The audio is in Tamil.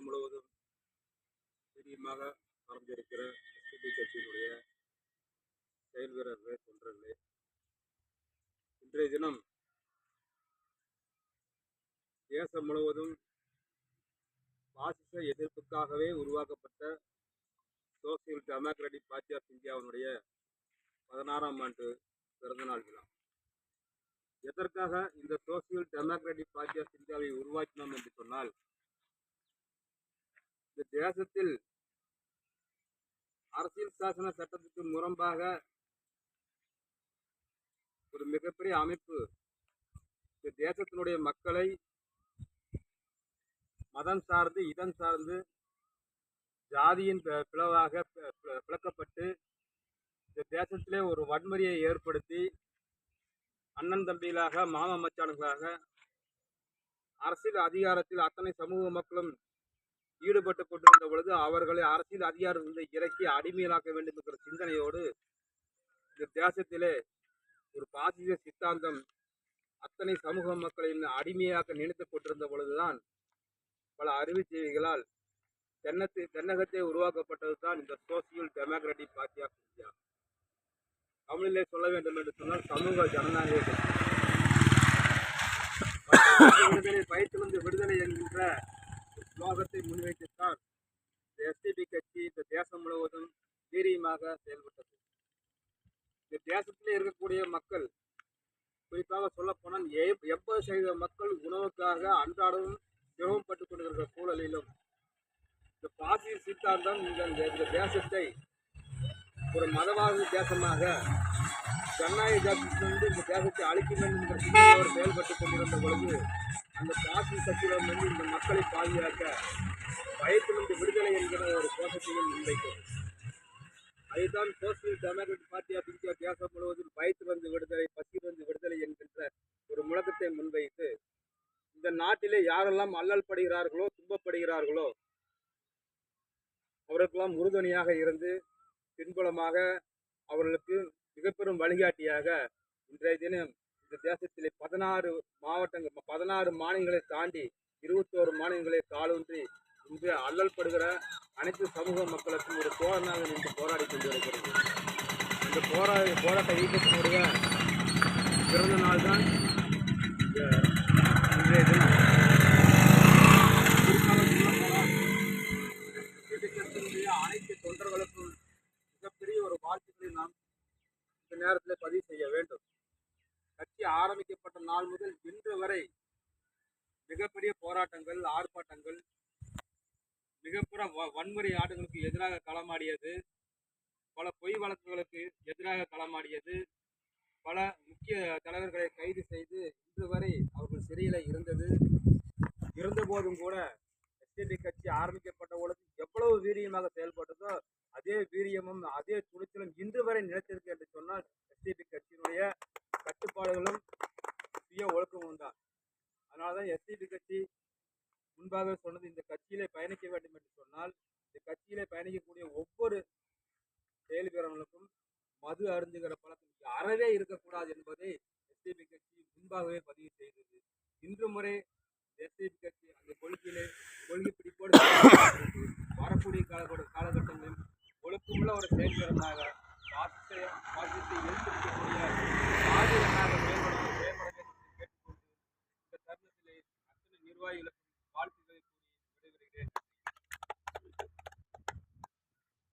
முழுவதும் தெரியுமாக பறந்திருக்கிற எஸ்பிபி கட்சியினுடைய செயல் வீரர்களே தொண்டர்களே இன்றைய தினம் தேசம் முழுவதும் பாசிச எதிர்ப்புக்காகவே உருவாக்கப்பட்ட சோசியல் டெமோக்ராட்டிக் பார்ட்டி ஆஃப் இந்தியாவினுடைய பதினாறாம் ஆண்டு பிறந்தநாள் விழா. எதற்காக இந்த சோசியல் டெமோக்ராட்டிக் பார்ட்டி ஆஃப் இந்தியாவை உருவாக்கினோம் என்று சொன்னால் தேசத்தில் அரசியல் சாசன சட்டத்துக்கு முரம்பாக ஒரு மிகப்பெரிய அமைப்பு இந்த தேசத்தினுடைய மக்களை மதம் சார்ந்து இதம் சார்ந்து ஜாதியின் பி- பிளவாக பி- பி- பிளக்கப்பட்டு இந்த தேசத்திலே ஒரு வன்முறையை ஏற்படுத்தி அண்ணன் தம்பிகளாக மாம மச்சானுகளாக அரசியல் அதிகாரத்தில் அத்தனை சமூக மக்களும் ஈடுபட்டு கொண்டிருந்த பொழுது அவர்களை அரசியல் அதிகாரத்திலிருந்து இறக்கி அடிமையலாக்க வேண்டும் என்கிற சிந்தனையோடு இந்த தேசத்திலே ஒரு பாசிச சித்தாந்தம் அத்தனை சமூக மக்களின் அடிமையாக்க நினைத்துக் கொண்டிருந்த பொழுதுதான் பல அறிவுஜீவிகளால் தென்னத்தை தென்னகத்தை உருவாக்கப்பட்டது தான் இந்த social democratic party of India. தமிழிலே சொல்ல வேண்டும் என்று சொன்னால் சமூக ஜனநாயக பயிற்சி மக்களுக்கு விடுதலை பயத்திலிருந்து விடுதலை என்கின்ற ஒரு ஸ்லோகத்தை முன்வைத்துத்தான் இந்த எஸ்டிபி கட்சி இந்த தேசம் முழுவதும் வீரியமாக செயல்பட்டது. இந்த தேசத்தில் இருக்கக்கூடிய மக்கள் குறிப்பாக சொல்லப்போனால் எண்பது சதவீத மக்கள் உணவுக்காக அன்றாடமும் சிரமப்பட்டுக் கொண்டிருக்கிற சூழலிலும் இந்த பாசிய சித்தாந்தம் இந்த இந்த தேசத்தை ஒரு மதவாத தேசமாக ஜனநாயக தேசத்திலிருந்து இந்த தேசத்தை அழிக்க வேண்டும் என்ற சிந்தனையோடு செயல்பட்டுக் கொண்டிருந்த பொழுது அந்த பாசிய சக்தியிடம் வந்து இந்த மக்களை பாதுகாக்க பயத்திலிருந்து விடுதலை என்கிற ஒரு கோஷத்தையும் முன்வைக்கிறது அதுதான் social democrat party of India தேசம் முழுவதும் பயத்திலிருந்து விடுதலை பசியிலிருந்து விடுதலை என்கின்ற ஒரு முழக்கத்தை முன்வைத்து இந்த நாட்டிலே யாரெல்லாம் அல்லல் படுகிறார்களோ துன்பப்படுகிறார்களோ அவர்களுக்கெல்லாம் உறுதுணையாக இருந்து பின்புலமாக அவர்களுக்கு மிகப்பெரும் வழிகாட்டியாக இன்றைய தினம் இந்த தேசத்திலே பதினாறு மாவட்டங்கள் பதினாறு மாநிலங்களை தாண்டி இருபத்தோரு மாநிலங்களை காலூன்றி இன்று அல்லல் படுகிற அனைத்து சமூக மக்களுக்கும் ஒரு தோழனாக நின்று போராடி கொண்டிருக்கிறது இந்த போரா போராட்ட இயக்கத்தினுடைய பிறந்த நாள் தான் இந்த இன்றைய தினம். அனைத்து தொண்டர்களுக்கும் மிகப்பெரிய ஒரு வாழ்த்துக்களை நாம் இந்த நேரத்தில் பதிவு செய்ய வேண்டும். கட்சி ஆரம்பிக்கப்பட்ட நாள் முதல் இன்று வரை மிகப்பெரிய போராட்டங்கள் ஆர்ப்பாட்டங்கள் மிகப்புற வ- வன்முறை ஆடுகளுக்கு எதிராக களமாடியது பல பொய் வழக்குகளுக்கு எதிராக களமாடியது பல முக்கிய தலைவர்களை கைது செய்து இன்று வரை அவர்கள் சிறையில் இருந்தது. இருந்தபோதும் கூட எஸ்டிபி கட்சி ஆரம்பிக்கப்பட்ட பொழுது எவ்வளவு வீரியமாக செயல்பட்டதோ அதே வீரியமும் அதே துணிச்சலும் இன்று வரை நிலைத்திருக்கு என்று சொன்னால் எஸ்டிபி கட்சியினுடைய கட்டுப்பாடுகளும் சுய ஒழுக்கமும் தான். அதனால தான் எஸ்டிபி கட்சி முன்பாக சொன்னது இந்த கட்சியிலே பயணிக்க வேண்டும் என்று சொன்னால் இந்த கட்சியிலே பயணிக்கக்கூடிய ஒவ்வொரு செயல் வீரர்களுக்கும் மது அருந்துகிற பழக்கம் அறவே இருக்கக்கூடாது என்பதை எஸ்டிபி கட்சி முன்பாகவே பதிவு செய்தது. இன்று முறை எஸ்டிபி கட்சி அந்த கொள்கையிலே கொள்கை பிடிப்போடு வரக்கூடிய கால காலகட்டங்களில் ஒழுக்கமுள்ள ஒரு செயல்வீரமாக பாசிச பாசிசத்தை எழுந்திருக்கக்கூடிய ஆதிரனாக கேட்டுக்கொண்டு இந்த தருணத்திலே அத்தனை